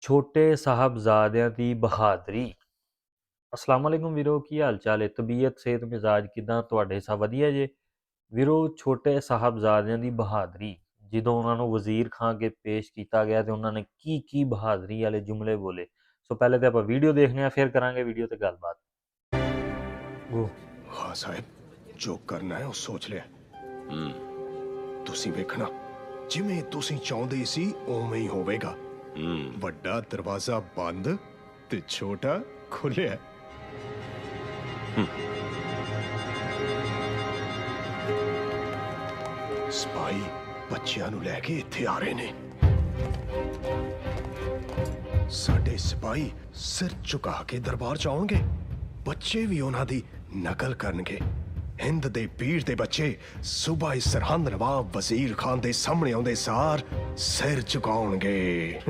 ਛੋਟੇ ਸਾਹਿਬਜ਼ਾਦਿਆਂ ਦੀ ਬਹਾਦਰੀ। ਅਸਲਾਮ ਵਾਲੇਕੁਮ ਵੀਰੋ ਕੀ ਹਾਲ ਚਾਲ ਹੈ? ਤਬੀਅਤ ਸਿਹਤ ਮਿਜ਼ਾਜ ਕਿਦਾਂ? ਤੁਹਾਡੇ ਸਭ ਵਧੀਆ ਜੇ? ਵੀਰੋ ਛੋਟੇ ਸਾਹਿਬਜ਼ਾਦਿਆਂ ਦੀ ਬਹਾਦਰੀ ਜਦੋਂ ਉਹਨਾਂ ਨੂੰ ਵਜ਼ੀਰ ਖਾਂ ਕੇ ਪੇਸ਼ ਕੀਤਾ ਗਿਆ ਤੇ ਉਹਨਾਂ ਨੇ ਕੀ ਕੀ ਬਹਾਦਰੀ ਵਾਲੇ ਜੁਮਲੇ ਬੋਲੇ? ਸੋ ਪਹਿਲੇ ਤੇ ਆਪਾਂ ਵੀਡੀਓ ਦੇਖਨੇ ਆ ਫਿਰ ਕਰਾਂਗੇ ਵੀਡੀਓ ਤੇ ਗੱਲਬਾਤ। ਗੋ। ਹਾਂ ਸਾਹਿਬ ਜੋ ਕਰਨਾ ਹੈ ਉਹ ਸੋਚ ਲਿਆ। ਹੂੰ। ਤੁਸੀਂ ਵੇਖਣਾ ਜਿਵੇਂ ਤੁਸੀਂ ਚਾਹੁੰਦੇ ਸੀ ਉਵੇਂ ਹੀ ਹੋਵੇਗਾ। ਵੱਡਾ ਦਰਵਾਜ਼ਾ ਬੰਦ ਤੇ ਛੋਟਾ ਖੁੱਲਿਆ ਸਪਾਈ ਬੱਚਿਆਂ ਨੂੰ ਲੈ ਕੇ ਇੱਥੇ ਆ ਰਹੇ ਨੇ। ਸਾਡੇ ਸਿਪਾਹੀ ਸਿਰ ਝੁਕਾ ਕੇ ਦਰਬਾਰ ਚ ਆਉਣਗੇ। ਬੱਚੇ ਵੀ ਉਹਨਾਂ ਦੀ ਨਕਲ ਕਰਨਗੇ। ਹਿੰਦ ਦੇ ਪੀਰ ਦੇ ਬੱਚੇ ਸੂਬਾਈ ਸਰਹੰਦ ਨਵਾਬ ਵਜ਼ੀਰ ਖਾਨ ਦੇ ਸਾਹਮਣੇ ਆਉਂਦੇ ਸਾਰ ਸਿਰ ਝੁਕਾਉਣਗੇ।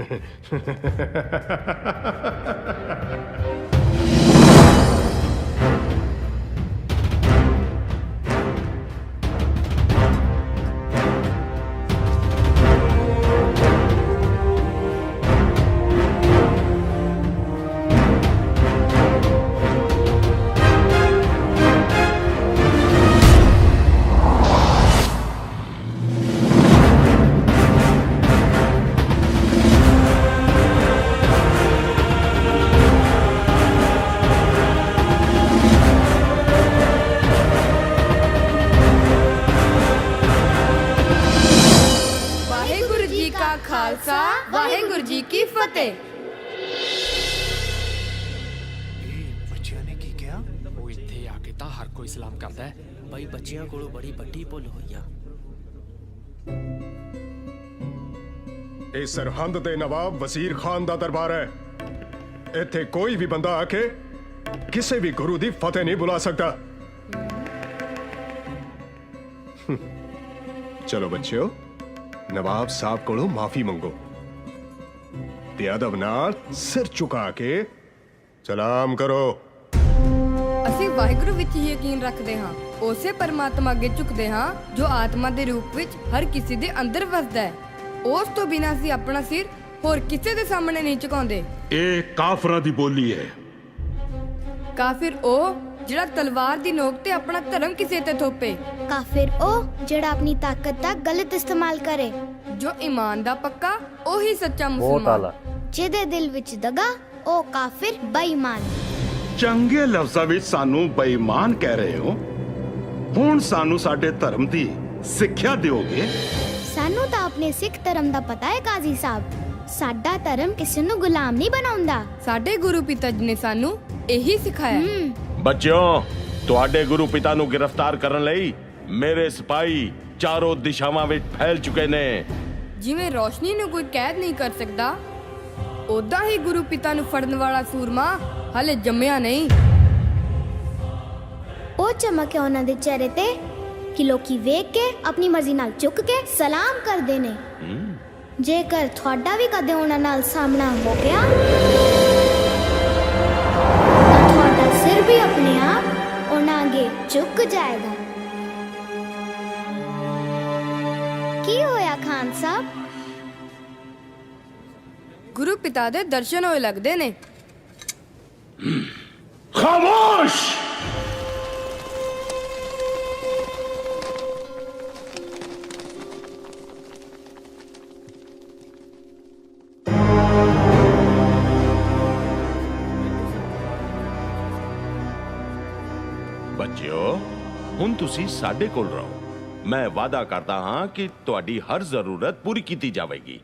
ਕਾ ਖਾਲਸਾ ਵਾਹਿਗੁਰੂ ਜੀ ਕੀ ਫਤਿਹ। ਬੱਚਿਆਂ ਨੇ ਕੀ ਕਿਹਾ? ਉਹ ਇੱਥੇ ਆ ਕੇ ਤਾਂ ਹਰ ਕੋਈ ਸਲਾਮ ਕਰਦਾ ਹੈ। ਬਈ ਬੱਚਿਆਂ ਕੋਲੋਂ ਬੜੀ ਵੱਡੀ ਭੁੱਲ ਹੋਈ ਆ। ਇਹ ਸਰਹੰਦ ਦੇ ਨਵਾਬ ਵਜ਼ੀਰ ਖਾਨ ਦਾ ਦਰਬਾਰ ਹੈ। ਇੱਥੇ ਕੋਈ ਵੀ ਬੰਦਾ ਆ ਕੇ ਕਿਸੇ ਵੀ ਗੁਰੂ ਦੀ ਫਤਿਹ ਨਹੀਂ ਬੁਲਾ ਸਕਦਾ। ਚਲੋ ਬੱਚਿਓ ਨਵਾਬ ਸਾਹਿਬ ਕੋਲੋਂ ਮਾਫੀ ਮੰਗੋ। ਤੇ ਅਦਬ ਨਾਲ ਸਿਰ ਝੁਕਾ ਕੇ ਸਲਾਮ ਕਰੋ। ਅਸੀਂ ਵਾਹਿਗੁਰੂ ਵਿੱਚ ਹੀ ਯਕੀਨ ਰੱਖਦੇ ਹਾਂ ਉਸੇ ਪਰਮਾਤਮਾ ਅੱਗੇ ਝੁਕਦੇ ਹਾਂ ਜੋ ਆਤਮਾ ਦੇ ਰੂਪ ਵਿੱਚ ਹਰ ਕਿਸੇ ਦੇ ਅੰਦਰ ਵਸਦਾ ਹੈ। ਉਸ ਤੋਂ ਬਿਨਾਂ ਅਸੀਂ ਆਪਣਾ ਸਿਰ ਹੋਰ ਕਿਸੇ ਦੇ ਸਾਹਮਣੇ ਨਹੀਂ ਝੁਕਾਉਂਦੇ। ਇਹ ਕਾਫਰਾਂ ਦੀ ਬੋਲੀ ਹੈ। ਕਾਫਿਰ ਉਹ ਜਿਹੜਾ ਤਲਵਾਰ ਦੀ ਨੋਕ ਤੇ ਆਪਣਾ ਧਰਮ ਕਿਸੇ ਤੇ ਥੋਪੇ। ਕਾਫਿਰ ਉਹ ਜਿਹੜਾ ਆਪਣੀ ਤਾਕਤ ਦਾ ਗਲਤ ਇਸਤੇਮਾਲ ਕਰੇ। ਜੋ ਈਮਾਨ ਦਾ ਪੱਕਾ ਉਹੀ ਸੱਚਾ ਬਹੁਤ ਮੁਸਲਮਾਨ। ਆਲਾ। ਜਿਹਦੇ ਦਿਲ ਵਿੱਚ ਦਗਾ ਉਹ ਕਾਫਿਰ ਬੇਈਮਾਨ। ਚੰਗੇ ਲਫ਼ਜ਼ਾਂ ਵਿੱਚ ਸਾਨੂੰ ਬੇਈਮਾਨ ਕਹਿ ਰਹੇ ਹੋ? ਹੁਣ ਸਾਨੂੰ ਸਾਡੇ ਧਰਮ ਦੀ ਸਿੱਖਿਆ ਦਿਓਗੇ? ਸਾਨੂੰ ਤਾਂ ਆਪਣੇ ਸਿੱਖ ਧਰਮ ਦਾ ਪਤਾ ਹੈ ਕਾਜ਼ੀ ਸਾਹਿਬ। ਸਾਡਾ ਧਰਮ ਕਿਸੇ ਨੂੰ ਗੁਲਾਮ ਨਹੀਂ ਬਣਾਉਂਦਾ। ਸਾਡੇ ਗੁਰੂ ਪਿਤਾ ਜੀ ਨੇ ਸਾਨੂੰ ਇਹੀ ਸਿਖਾਇਆ। ਹਮ, ਬੱਚਿਓ ਤੁਹਾਡੇ ਗੁਰੂ ਪਿਤਾ ਨੂੰ ਗ੍ਰਿਫਤਾਰ ਕਰਨ ਲਈ ਮੇਰੇ ਸਿਪਾਹੀ ਚਾਰੋਂ ਦਿਸ਼ਾਵਾਂ ਵਿੱਚ ਫੈਲ ਚੁੱਕੇ ਨੇ। ਜਿਵੇਂ ਰੋਸ਼ਨੀ ਨੂੰ ਕੋਈ ਕੈਦ ਨਹੀਂ ਕਰ ਸਕਦਾ ਉਦਾਂ ਹੀ ਗੁਰੂ ਪਿਤਾ ਨੂੰ ਫੜਨ ਵਾਲਾ ਸੂਰਮਾ ਹਲੇ ਜੰਮਿਆ ਨਹੀਂ। ਉਹ ਚਮਕ ਹੈ ਉਹਨਾਂ ਦੇ ਚਿਹਰੇ ਤੇ ਕਿ ਲੋਕੀ ਵੇਖ ਕੇ ਆਪਣੀ ਮਰਜ਼ੀ ਨਾਲ ਝੁਕ ਕੇ ਸਲਾਮ ਕਰਦੇ ਨੇ। ਜੇਕਰ ਤੁਹਾਡਾ ਵੀ ਕਦੇ ਉਹਨਾਂ ਨਾਲ ਸਾਹਮਣਾ ਹੋ ਗਿਆ ਝੁਕ ਜਾਏਗਾ। ਕੀ ਹੋਇਆ ਖਾਨ ਸਾਹਿਬ? ਗੁਰੂ ਪਿਤਾ ਦੇ ਦਰਸ਼ਨ ਹੋਏ ਲੱਗਦੇ ਨੇ। ਬੱਚਿਓ, ਹੁਣ ਤੁਸੀਂ ਸਾਡੇ ਕੋਲ ਰਹੋ। ਮੈਂ ਵਾਅਦਾ ਕਰਦਾ ਹਾਂ ਕਿ ਤੁਹਾਡੀ ਹਰ ਜ਼ਰੂਰਤ ਪੂਰੀ ਕੀਤੀ ਜਾਵੇਗੀ।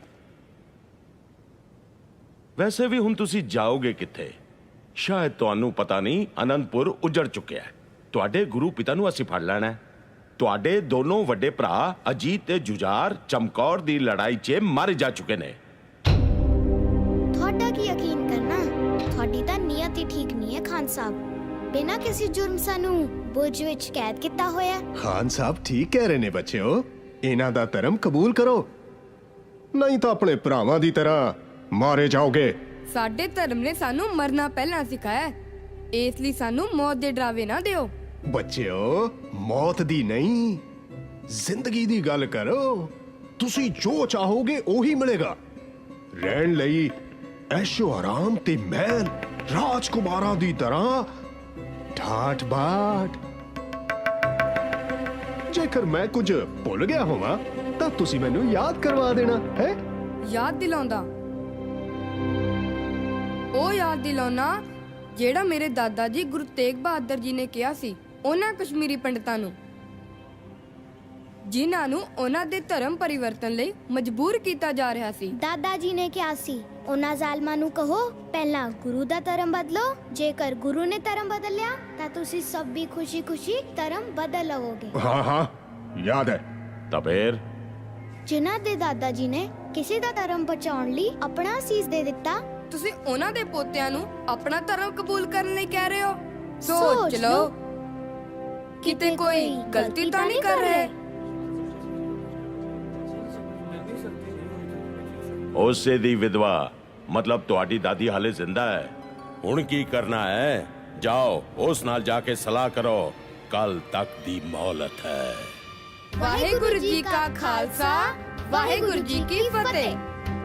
ਵੈਸੇ ਵੀ ਹੁਣ ਤੁਸੀਂ ਜਾਓਗੇ ਕਿੱਥੇ? ਸ਼ਾਇਦ ਤੁਹਾਨੂੰ ਪਤਾ ਨਹੀਂ, ਅਨੰਦਪੁਰ ਉਜੜ ਚੁੱਕਿਆ ਹੈ। ਤੁਹਾਡੇ ਗੁਰੂ ਪਿਤਾ ਨੂੰ ਅਸੀਂ ਫੜ ਲੈਣਾ ਹੈ। ਤੁਹਾਡੇ ਦੋਨੋਂ ਵੱਡੇ ਭਰਾ, ਅਜੀਤ ਤੇ ਜੁਝਾਰ, ਚਮਕੌਰ ਦੀ ਲੜਾਈ 'ਚ ਮਰ ਜਾ ਚੁੱਕੇ ਨੇ। ਤੁਹਾਡਾ ਕੀ ਯਕੀਨ ਕਰਨਾ? ਤੁਹਾਡੀ ਤਾਂ ਨੀਅਤ ਹੀ ਠੀਕ ਨਹੀਂ ਹੈ, ਖਾਨ ਸਾਹਿਬ। ਬਿਨਾਂ ਕਿਸੇ ਜੁਰਮ ਸਾਨੂੰ ਬੁਰਜ ਵਿੱਚ ਕੈਦ ਕੀਤਾ ਹੋਇਆ ਹੈ। ਖਾਨ ਸਾਹਿਬ ਠੀਕ ਕਹਿ ਰਹੇ ਨੇ ਬੱਚਿਓ। ਇਹਨਾਂ ਦਾ ਧਰਮ ਕਬੂਲ ਕਰੋ। ਨਹੀਂ ਤਾਂ ਆਪਣੇ ਭਰਾਵਾਂ ਦੀ ਤਰ੍ਹਾਂ ਮਾਰੇ ਜਾਓਗੇ। ਸਾਡੇ ਧਰਮ ਨੇ ਸਾਨੂੰ ਮਰਨਾ ਪਹਿਲਾਂ ਸਿਖਾਇਆ ਹੈ। ਇਸ ਲਈ ਸਾਨੂੰ ਮੌਤ ਦੇ ਡਰਾਵੇ ਨਾ ਦਿਓ। ਬੱਚਿਓ ਮੌਤ ਦੀ ਨਹੀਂ ਜ਼ਿੰਦਗੀ ਦੀ ਗੱਲ ਕਰੋ। ਤੁਸੀਂ ਜੋ ਚਾਹੋਗੇ ਉਹੀ ਮਿਲੇਗਾ। ਰਹਿਣ ਲਈ ਐਸ਼ੋ ਆਰਾਮ ਤੇ ਮਹਿਲ ਰਾਜਕੁਮਾਰਾਂ ਦੀ ਤਰ੍ਹਾਂ ਠਾਠ ਬਾਠ ਜੇਕਰ ਮੈਂ ਕੁਝ ਭੁੱਲ ਗਿਆ ਹੋਵਾਂ, ਤਾਂ ਤੁਸੀਂ ਮੈਨੂੰ ਯਾਦ ਕਰਵਾ ਦੇਣਾ, ਹੈ? ਯਾਦ ਦਿਲਾਉਂਦਾ। ਉਹ ਯਾਦ ਦਿਲਾਉਣਾ ਜਿਹੜਾ ਮੇਰੇ ਦਾਦਾ ਜੀ ਗੁਰੂ ਤੇਗ ਬਹਾਦਰ ਜੀ ਨੇ ਕਿਹਾ ਸੀ, ਉਹਨਾਂ ਕਸ਼ਮੀਰੀ ਪੰਡਤਾਂ ਨੂੰ। ਜਿਨ੍ਹਾਂ ਨੂੰ ਉਹਨਾਂ ਦੇ ਧਰਮ ਪਰਿਵਰਤਨ ਲਈ ਮਜਬੂਰ ਕੀਤਾ ਜਾ ਰਿਹਾ ਸੀ। ਦਾਦਾ ਜੀ ਨੇ ਕਿਹਾ ਸੀ ਉਹਨਾਂ ਜ਼ਾਲਮਾਂ ਨੂੰ ਕਹੋ ਪਹਿਲਾਂ ਗੁਰੂ ਦਾ ਧਰਮ ਬਦਲੋ ਜੇਕਰ ਗੁਰੂ ਨੇ ਧਰਮ ਬਦਲਿਆ ਤਾਂ ਤੁਸੀਂ ਸਭ ਵੀ ਖੁਸ਼ੀ-ਖੁਸ਼ੀ ਧਰਮ ਬਦਲ ਲਵੋਗੇ। ਹਾਂ ਹਾਂ ਯਾਦ ਹੈ। ਤਾਂ ਫੇਰ? ਜਿਨ੍ਹਾਂ ਦੇ ਦਾਦਾ ਜੀ ਨੇ ਕਿਸੇ ਦਾ ਧਰਮ ਬਚਾਉਣ ਲਈ ਆਪਣਾ ਸੀਸ ਦੇ ਦਿੱਤਾ। ਤੁਸੀਂ ਉਹਨਾਂ ਦੇ ਪੋਤਿਆਂ ਨੂੰ ਆਪਣਾ ਧਰਮ ਕਬੂਲ ਕਰਨ ਲਈ ਕਹਿ ਰਹੇ ਹੋ? ਸੋਚ ਸੋਚ ਲਓ। ਕਿਤੇ ਕੋਈ ਗਲਤੀ ਤਾਂ ਨਹੀਂ ਕਰ ਰਹੇ? ਉਸੇ ਦੀ ਵਿਧਵਾ। ਮਤਲਬ ਤੁਹਾਡੀ ਦਾਦੀ ਹਾਲੇ ਜ਼ਿੰਦਾ ਹੈ। ਹੁਣ ਕੀ ਕਰਨਾ ਹੈ? ਜਾਓ ਉਸ ਨਾਲ ਜਾ ਕੇ ਸਲਾਹ ਕਰੋ। ਕੱਲ ਤੱਕ ਦੀ ਮੌਲਤ ਹੈ। ਵਾਹਿਗੁਰੂ ਜੀ ਕਾ ਖਾਲਸਾ ਵਾਹਿਗੁਰੂ ਜੀ ਕੀ ਫਤਿਹ।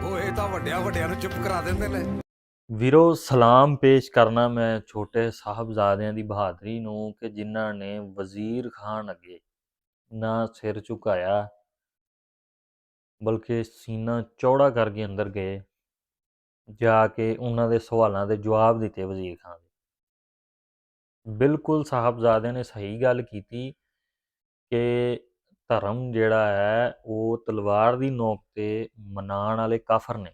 ਉਹ ਇਹ ਤਾਂ ਵੱਡਿਆਂ ਵੱਡਿਆਂ ਨੂੰ ਚੁੱਪ ਕਰਾ ਦਿੰਦੇ ਨੇ। ਵੀਰੋ ਸਲਾਮ ਪੇਸ਼ ਕਰਨਾ ਮੈਂ ਛੋਟੇ ਸਾਹਿਬਜ਼ਾਦਿਆਂ ਦੀ ਬਹਾਦਰੀ ਨੂੰ ਕਿ ਜਿਨ੍ਹਾਂ ਨੇ ਵਜ਼ੀਰ ਖਾਨ ਅੱਗੇ ਨਾ ਸਿਰ ਝੁਕਾਇਆ ਬਲਕਿ ਸੀਨਾ ਚੌੜਾ ਕਰਕੇ ਅੰਦਰ ਗਏ, ਜਾ ਕੇ ਉਹਨਾਂ ਦੇ ਸਵਾਲਾਂ ਦੇ ਜਵਾਬ ਦਿੱਤੇ ਵਜ਼ੀਰ ਖਾਨ ਨੇ। ਬਿਲਕੁਲ ਸਾਹਿਬਜ਼ਾਦਿਆਂ ਨੇ ਸਹੀ ਗੱਲ ਕੀਤੀ ਕਿ ਧਰਮ ਜਿਹੜਾ ਹੈ, ਉਹ ਤਲਵਾਰ ਦੀ ਨੋਕ ਤੇ ਮਨਾਣ ਵਾਲੇ ਕਾਫਰ ਨੇ।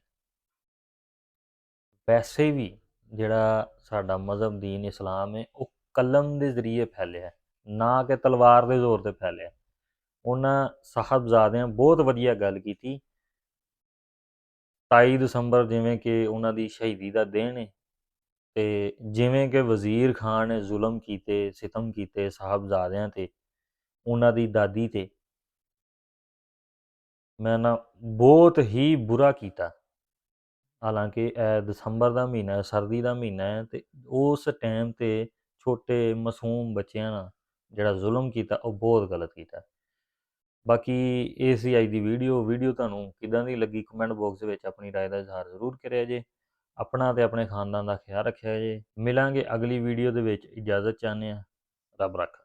ਵੈਸੇ ਵੀ ਜਿਹੜਾ ਸਾਡਾ ਮਜ਼ਹਬ ਦੀਨ ਇਸਲਾਮ ਹੈ, ਉਹ ਕਲਮ ਦੇ ਜ਼ਰੀਏ ਫੈਲਿਆ ਨਾ ਕਿ ਤਲਵਾਰ ਦੇ ਜ਼ੋਰ ਤੇ ਫੈਲਿਆ ਉਹਨਾਂ ਸਾਹਿਬਜ਼ਾਦਿਆਂ ਬਹੁਤ ਵਧੀਆ ਗੱਲ ਕੀਤੀ। 27 ਦਸੰਬਰ ਜਿਵੇਂ ਕਿ ਉਹਨਾਂ ਦੀ ਸ਼ਹੀਦੀ ਦਾ ਦਿਨ ਹੈ ਤੇ ਜਿਵੇਂ ਕਿ ਵਜ਼ੀਰ ਖਾਨ ਨੇ ਜ਼ੁਲਮ ਕੀਤੇ, ਸਿਤਮ ਕੀਤੇ ਸਾਹਿਬਜ਼ਾਦਿਆਂ ਤੇ, ਉਹਨਾਂ ਦੀ ਦਾਦੀ ਤੇ, ਮੈਂ ਨਾ ਬਹੁਤ ਹੀ ਬੁਰਾ ਕੀਤਾ। ਹਾਲਾਂਕਿ ਇਹ ਦਸੰਬਰ ਦਾ ਮਹੀਨਾ ਹੈ, ਸਰਦੀ ਦਾ ਮਹੀਨਾ ਹੈ ਤੇ ਉਸ ਟਾਈਮ ਤੇ ਛੋਟੇ ਮਾਸੂਮ ਬੱਚਿਆਂ ਨਾਲ ਜਿਹੜਾ ਜ਼ੁਲਮ ਕੀਤਾ, ਉਹ ਬਹੁਤ ਗਲਤ ਕੀਤਾ। ਬਾਕੀ ਇਹ ਸੀ ਅੱਜ ਦੀ ਵੀਡੀਓ ਵੀਡੀਓ ਤੁਹਾਨੂੰ ਕਿਦਾਂ ਦੀ ਲੱਗੀ ਕਮੈਂਟ ਬਾਕਸ ਵਿੱਚ ਆਪਣੀ رائے ਦਾ ਇਜ਼ਹਾਰ ਜ਼ਰੂਰ ਕਰਿਆ ਜੇ ਆਪਣਾ ਤੇ ਆਪਣੇ ਖਾਨਦਾਨ ਦਾ ਖਿਆਲ ਰੱਖਿਆ ਜੇ ਮਿਲਾਂਗੇ ਅਗਲੀ ਵੀਡੀਓ ਦੇ ਵਿੱਚ ਇਜਾਜ਼ਤ ਚਾਹੁੰਦੇ ਹਾਂ ਰੱਬ ਰੱਖਾ